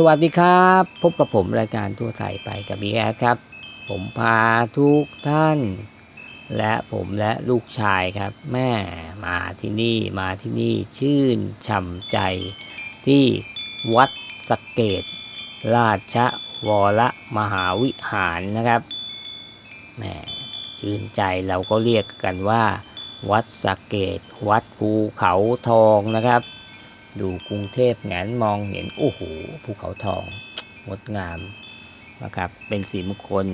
สวัสดีครับ พบกับผมรายการทั่วไทยไปกับบีแอดครับ ผมพาทุกท่าน และผมและลูกชายครับ แม่มาที่นี่มาที่นี่ชื่นช่ำใจที่วัดสะเกต ราชวรมหาวิหารนะครับแหมชื่นใจเราก็เรียกกันว่า วัดสะเกต วัดภูเขาทองนะครับ ดูกรุงเทพแงนมองเห็น โอ้โหภูเขาทองงดงามนะครับเป็นสีมงคล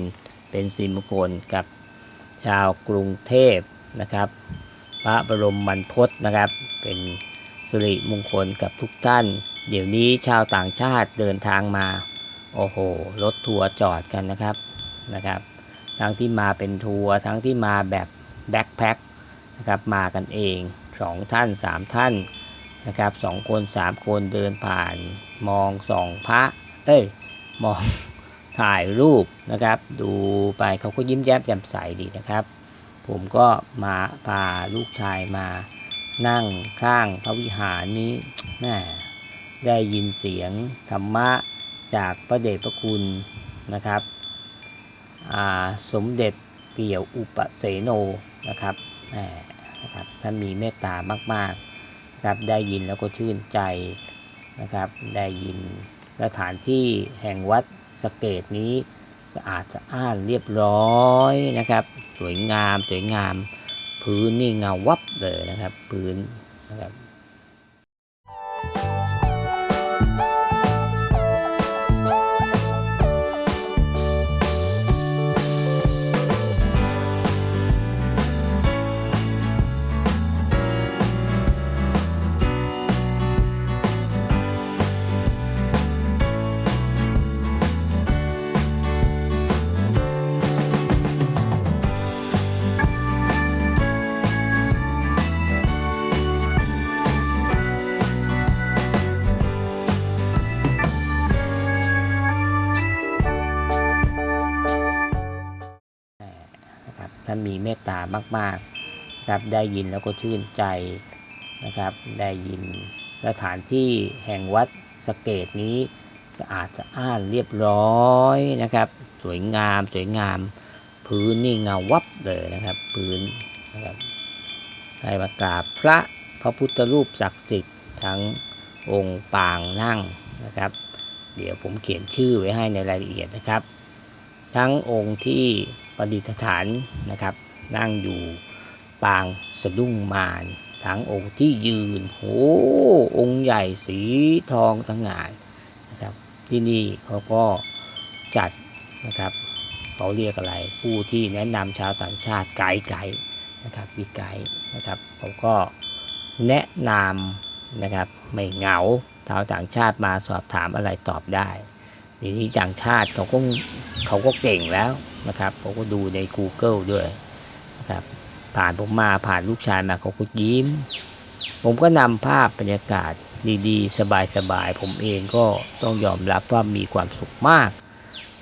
เป็นสีมงคลกับชาวกรุงเทพนะครับ พระบรมบรรพตนะครับ เป็นสิริมงคลกับทุกท่าน เดี๋ยวนี้ชาวต่างชาติเดินทางมา โอ้โหรถทัวร์จอดกันนะครับนะครับ ทั้งที่มาเป็นทัวร์ทั้งที่มาแบบแบ็คแพ็คนะครับมากันเองสองท่านสามท่าน นะครับสองคนสามคนเดินผ่านมองสองพระ เอ้ย มองถ่ายรูปนะครับ ดูไปเขาก็ยิ้มแย้มแจ่มใสดีนะครับ ผมก็มาพาลูกชายมานั่งข้างพระวิหารนี้แม่ได้ยินเสียงธรรมะจากพระเดชพระคุณนะครับ สมเด็จเปี่ยวอุปเสโนนะครับแหมนะครับท่านมีเมตตามาก ๆ นะครับได้ยินแล้วก็ชื่นใจนะครับได้ยินสถานที่แห่งวัดสเกตนี้สะอาดสะอ้านเรียบร้อยนะครับ สวยงามสวยงาม พื้นนี่เงาวับเลยนะครับ พื้นนะครับานมีเมตตามากๆนะครับได้ยินแล้วก็ชื่นใจนะครับ ได้ยินสถานที่แห่งวัดสเกตนี้สะอาดสะอ้านเรียบร้อยนะครับ สวยงามสวยงาม พื้นนี่เงาวับเลยนะครับพื้นนะครับได้มากราบพระพระพุทธรูปศักดิ์สิทธิ์ทั้งองค์ปางนั่งนะครับ เดี๋ยวผมเขียนชื่อไว้ให้ในรายละเอียดนะครับ ทั้งองค์ที่ ประดิษฐานนะครับ นั่งอยู่ปางสะดุ้งมารทั้งองค์ที่ยืนโหองค์ใหญ่สีทองทั้งงานนะครับ ที่นี่เขาก็จัดนะครับเขาเรียกอะไรผู้ที่แนะนำชาวต่างชาติไกด์ไกด์นะครับพี่ไกด์นะครับเขาก็แนะนำนะครับไม่เหงาชาวต่างชาติมาสอบถามอะไรตอบได้เดี๋ยวนี้ต่างชาติเขาก็เขาก็เก่งแล้ว นะครับเขาก็ดูใน Google ด้วยนะครับผ่านผมมาผ่านลูกชายมาเขาก็ยิ้ม ผมก็นำภาพบรรยากาศดีๆ สบายๆ ผมเองก็ต้องยอมรับว่ามีความสุขมาก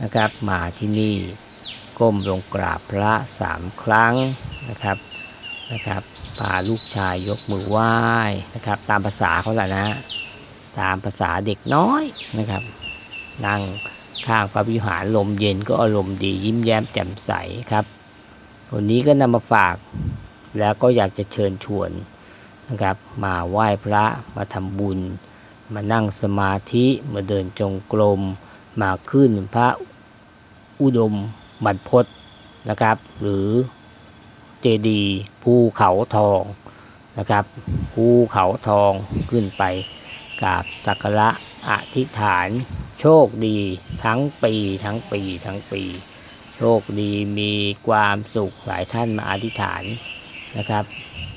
นะครับ มาที่นี่ก้มลงกราบพระสามครั้งนะครับนะครับพาลูกชายยกมือไหว้นะครับ ตามภาษาเขาแหละนะ ตามภาษาเด็กน้อยนะครับ นั่ง ข้างพระวิหารลมเย็นก็อารมณ์ดียิ้มแย้มแจ่มใสครับวันนี้ก็นำมาฝากแล้วก็อยากจะเชิญชวนนะครับ มาไหว้พระมาทำบุญ มานั่งสมาธิมาเดินจงกรมมาขึ้นพระอุดมบรรพตนะครับ หรือเจดีภูเขาทองนะครับภูเขาทองขึ้นไปกราบสักการะอธิษฐาน โชคดีทั้งปีทั้งปีทั้งปี โชคดีมีความสุขหลายท่านมาอธิษฐานนะครับ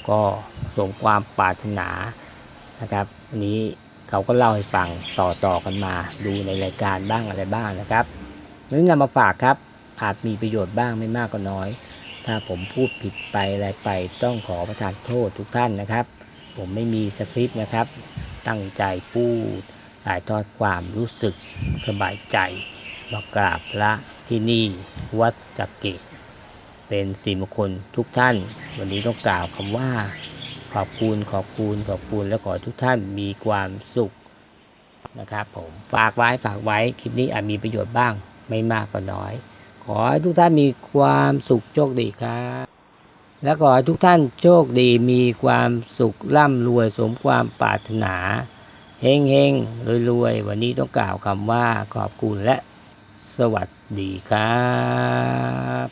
ก็ส่งความปรารถนานะครับอันนี้เขาก็เล่าให้ฟังต่อต่อกันมา ดูในรายการบ้างอะไรบ้างนะครับนี่นำมาฝากครับ อาจมีประโยชน์บ้างไม่มากก็น้อย ถ้าผมพูดผิดไปอะไรไปต้องขอประทานโทษทุกท่านนะครับ ผมไม่มีสคริปต์นะครับ ตั้งใจพูด ถ่ายทอดความรู้สึกสบายใจมากราบพระที่นี่วัดสะเกต เป็นสีมงคลทุกท่าน วันนี้ต้องกล่าวคำว่า ขอบคุณขอบคุณขอบคุณและขอทุกท่านมีความสุขนะครับผมฝากไว้ฝากไว้คลิปนี้อาจมีประโยชน์บ้างไม่มากก็น้อย ขอให้ทุกท่านมีความสุขโชคดีครับ และขอให้ทุกท่านโชคดีมีความสุขร่ำรวยสมความปรารถนา เฮงเฮงรวยรวยวันนี้ต้องกล่าวคำว่าขอบคุณและสวัสดีครับ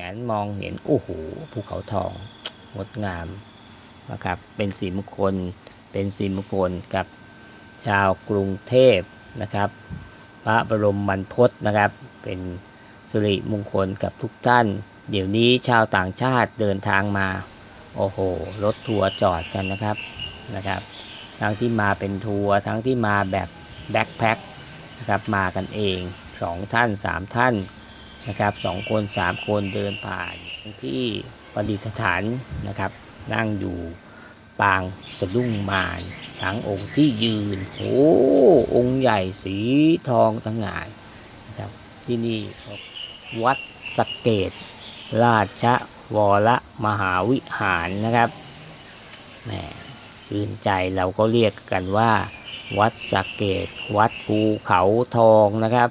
งั้นมองเห็น โอ้โหภูเขาทอง งดงามนะครับ เป็นสีมงคล เป็นสีมงคลกับชาวกรุงเทพนะครับ พระบรมบรรพตนะครับ เป็นสิริมงคลกับทุกท่าน เดี๋ยวนี้ชาวต่างชาติเดินทางมา โอ้โห รถทัวร์จอดกันนะครับนะครับ ทั้งที่มาเป็นทัวร์ทั้งที่มาแบบแบ็คแพ็คนะครับมากันเองสองท่านสามท่านนะครับสองคนสามคนเดินผ่านที่ประดิษฐานนะครับ นั่งอยู่ ปางสะดุ้งมารทั้งองค์ที่ยืนโอ้องค์ใหญ่สีทองทั้งงานนะครับที่นี่วัดสเกต ราชวรมหาวิหารนะครับแหมชื่นใจเราก็เรียกกันว่า วัดสเกต วัดภูเขาทองนะครับ